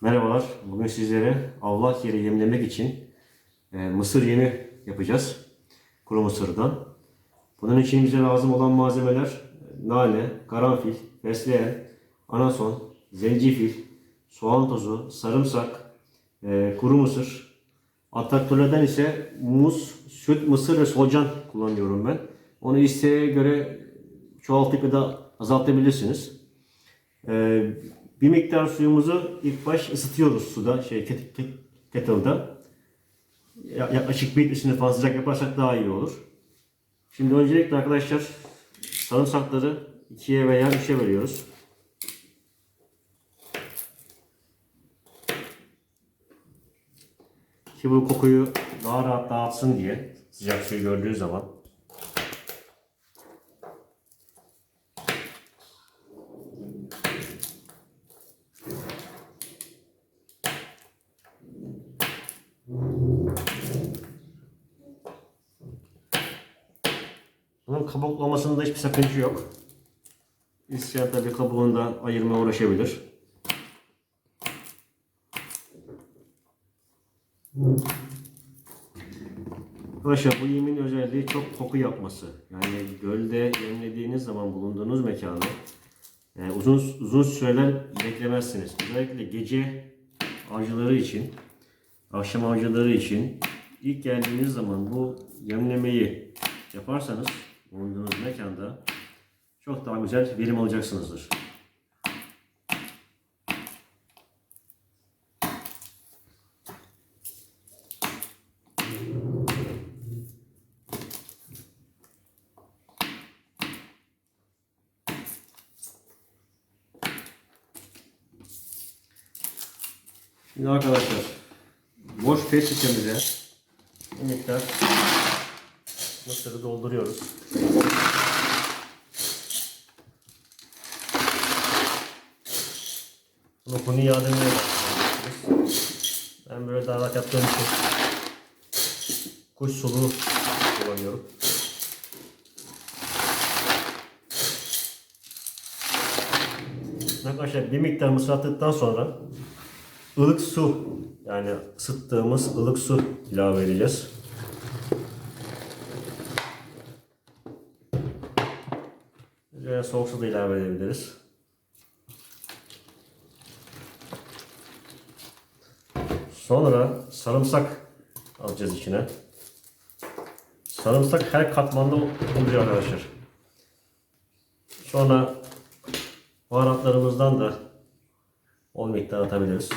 Merhabalar. Bugün sizlere avlak yeri yemlemek için e, mısır yemi yapacağız. Kuru mısırdan. Bunun için bize lazım olan malzemeler e, nane, karanfil, fesleğen, anason, zencefil, soğan tozu, sarımsak, e, kuru mısır. Atraktörlerden ise muz, süt, mısır ve solucan kullanıyorum ben. Onu isteğe göre çoğaltıp ya da azaltabilirsiniz. Ee, bir miktar suyumuzu ilk baş ısıtıyoruz suda, şey ket- ket- kettle'da. Ya- Yaklaşık bir litresini fazla sıcak yaparsak daha iyi olur. Şimdi öncelikle arkadaşlar sarımsakları ikiye veya üçe bölüyoruz. Ki bu kokuyu daha rahat dağıtsın diye sıcak suyu gördüğü zaman. Bunun kabuklamasında hiçbir sakınca yok. İsteyen tabii kabuğundan ayırmaya uğraşabilir. Arkadaşlar bu yemin özelliği çok koku yapması. Yani gölde yemlediğiniz zaman bulunduğunuz mekanda e, uzun uzun süreler beklemezsiniz. Özellikle gece avcıları için, akşam avcıları için ilk geldiğiniz zaman bu yemlemeyi yaparsanız bulunduğunuz mekanda çok daha güzel verim alacaksınızdır. Şimdi arkadaşlar boş pet şişemize bir miktar mısırı dolduruyoruz. Bunu konu yardımıyla. Ben böyle daha rahat yaptığım için kuş suluğu kullanıyorum. Arkadaşlar bir miktar mısır attıktan sonra ılık su yani ısıttığımız ılık su ilave edeceğiz. Üzerine soğuk su da ilave edebiliriz. Sonra sarımsak alacağız içine. Sarımsak her katmanda oluyor arkadaşlar. Sonra baharatlarımızdan da 10 miktar atabiliriz.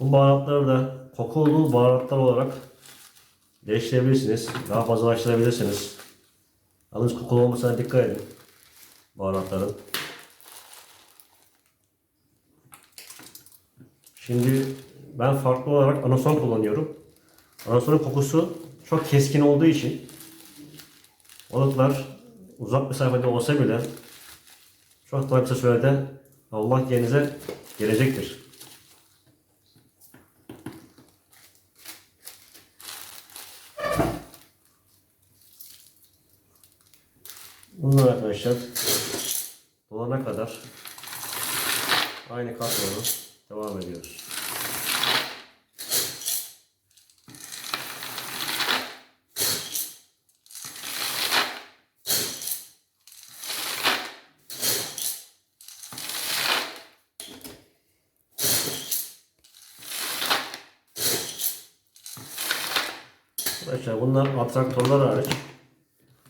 Bu baharatları da kokulu baharatlar olarak değiştirebilirsiniz. Daha fazlalaştırabilirsiniz. Yalnız kokulu olmasına dikkat edin. Baharatların. Şimdi ben farklı olarak anason kullanıyorum. Anasonun kokusu çok keskin olduğu için balıklar uzak mesafede olsa bile çok daha kısa sürede Allah yerinize gelecektir. Bunlar arkadaşlar dolana kadar aynı katmanı devam ediyoruz. Arkadaşlar bunlar atraktörler hariç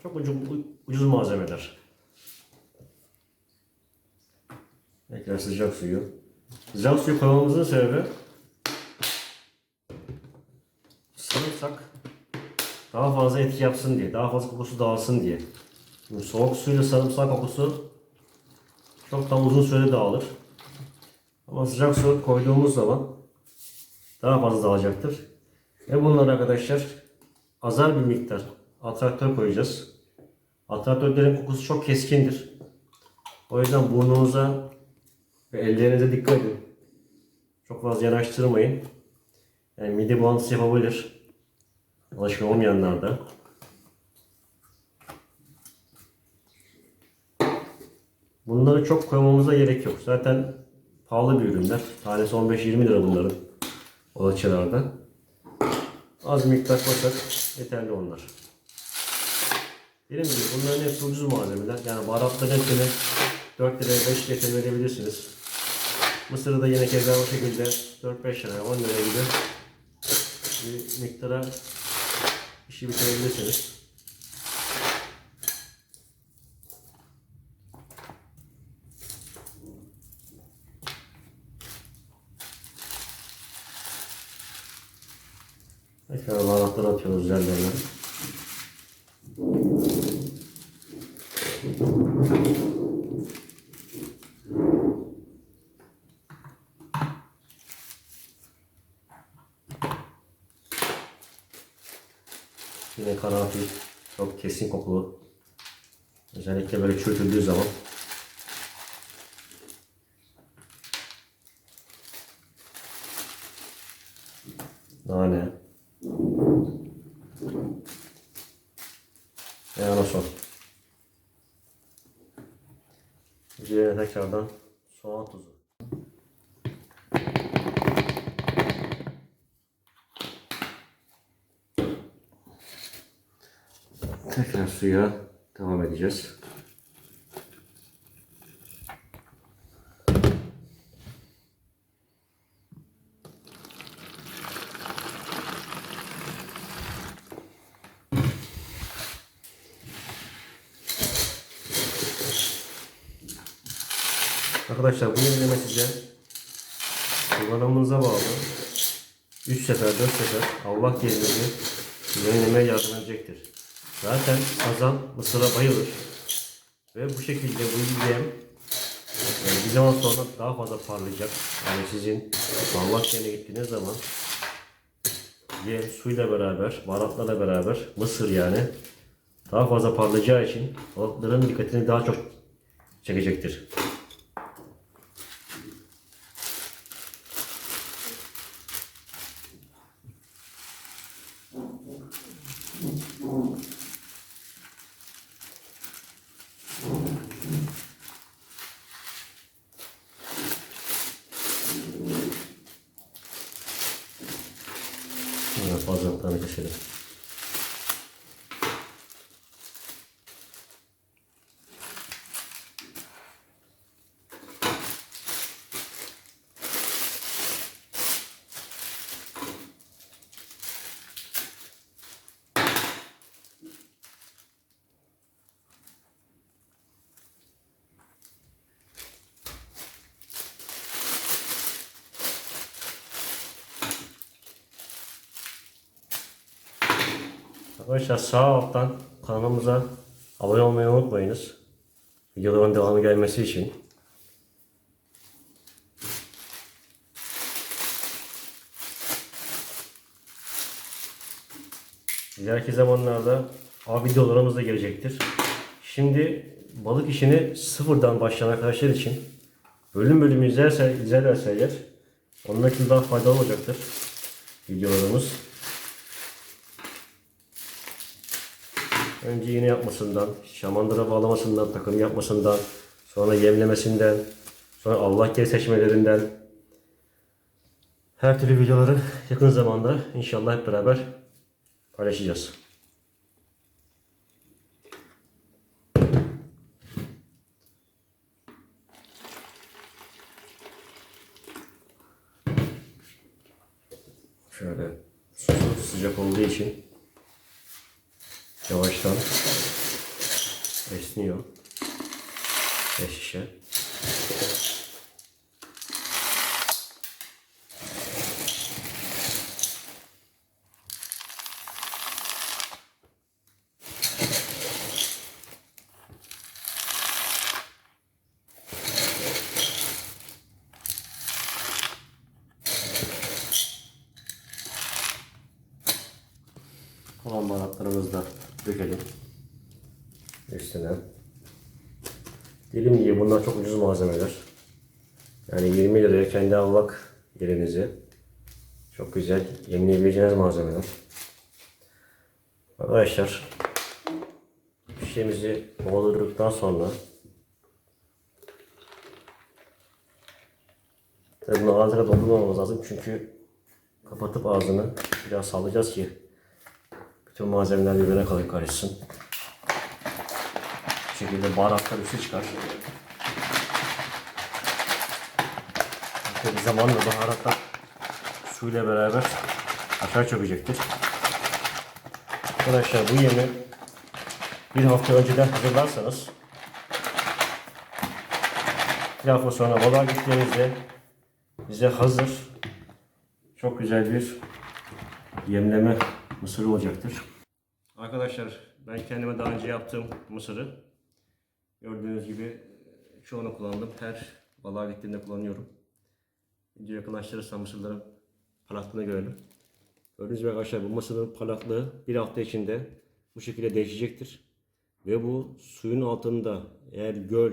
çok ucuz, ucuz malzemeler. Tekrar sıcak suyu. Sıcak suyu koymamızın sebebi sarımsak daha fazla etki yapsın diye, daha fazla kokusu dağılsın diye. Şimdi soğuk suyla sarımsak kokusu çok daha uzun sürede dağılır. Ama sıcak su koyduğumuz zaman daha fazla dağılacaktır. Ve bunlar arkadaşlar azar bir miktar atraktör koyacağız. Atraktörlerin kokusu çok keskindir. O yüzden burnunuza ve ellerinize dikkat edin. Çok fazla yanaştırmayın. Yani mide bulantısı yapabilir. Alışkın olmayanlar da. Bunları çok koymamıza gerek yok. Zaten pahalı bir ürünler. Tanesi 15-20 lira bunların. Olaçalarda. Az miktar koysak yeterli onlar. Dediğim gibi bunların hepsi ucuz malzemeler. Yani baharatların hepsini 4 liraya 5 liraya verebilirsiniz. Mısırı da yine keza o şekilde 4-5 liraya 10 liraya gibi bir miktara işi bitirebilirsiniz. Tekrar baharatları atıyoruz üzerlerine. Yine karanfil çok kesin kokulu. Özellikle böyle çürütüldüğü zaman. Nane. Ve anason. Üzerine tekrardan soğan tuzu. Tekrar suya devam edeceğiz. Arkadaşlar bu yenileme size kullanımınıza bağlı 3 sefer 4 sefer Allah yerinizi yenilemeye yardım edecektir. Zaten sazan mısıra bayılır. Ve bu şekilde bu yem e, bir zaman sonra daha fazla parlayacak. Yani sizin Allah yerine gittiğiniz zaman yem suyla beraber, baharatlarla beraber mısır yani daha fazla parlayacağı için balıkların dikkatini daha çok çekecektir. Arkadaşlar sağ alttan kanalımıza abone olmayı unutmayınız. Videoların devamı gelmesi için. İleriki zamanlarda A videolarımız da gelecektir. Şimdi balık işini sıfırdan başlayan arkadaşlar için bölüm bölüm izlerse, izlerlerse eğer onlar için daha faydalı olacaktır videolarımız. Önce iğne yapmasından, şamandıra bağlamasından, takım yapmasından, sonra yemlemesinden, sonra Allah geri seçmelerinden her türlü videoları yakın zamanda inşallah hep beraber paylaşacağız. Şöyle sıcak olduğu için yavaştan esniyor. Ve şişe. Kalan baharatlarımızı da dökelim. Üstüne. Dilim gibi bunlar çok ucuz malzemeler. Yani 20 liraya kendi almak yerinizi. Çok güzel yemleyebileceğiniz malzemeler. Arkadaşlar pişemizi boğdurduktan sonra Tabii bunu ağzına doldurmamamız lazım çünkü kapatıp ağzını biraz sallayacağız ki bütün malzemeler birbirine kalır karışsın. Bu şekilde baharatlar üstü çıkar. Tabii zamanla baharatlar suyla beraber aşağı çökecektir. Arkadaşlar bu yemi bir hafta önceden hazırlarsanız bir hafta sonra balığa gittiğinizde bize hazır çok güzel bir yemleme mısırı olacaktır. Arkadaşlar ben kendime daha önce yaptığım mısırı gördüğünüz gibi çoğunu kullandım. Her balığa gittiğimde kullanıyorum. Video yakınlaştırırsam mısırların parlaklığını görelim. Gördüğünüz gibi arkadaşlar bu mısırın parlaklığı bir hafta içinde bu şekilde değişecektir. Ve bu suyun altında eğer göl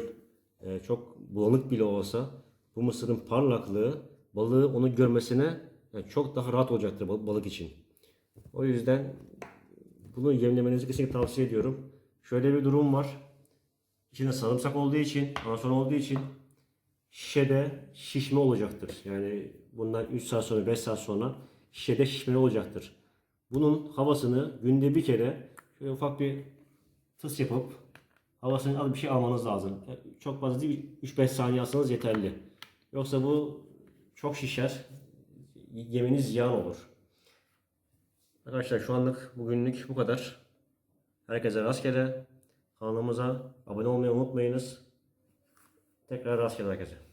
e, çok bulanık bile olsa bu mısırın parlaklığı balığı onu görmesine e, çok daha rahat olacaktır bal- balık için. O yüzden bunu yemlemenizi kesinlikle tavsiye ediyorum. Şöyle bir durum var. İçinde sarımsak olduğu için, anason olduğu için şişede şişme olacaktır. Yani bundan 3 saat sonra 5 saat sonra şişede şişme olacaktır. Bunun havasını günde bir kere şöyle ufak bir tıs yapıp havasını az bir şey almanız lazım. Çok fazla değil 3-5 saniye alsanız yeterli. Yoksa bu çok şişer. Yeminiz ziyan olur. Arkadaşlar şu anlık bugünlük bu kadar. Herkese rastgele. Kanalımıza abone olmayı unutmayınız. Tekrar rastgele herkese.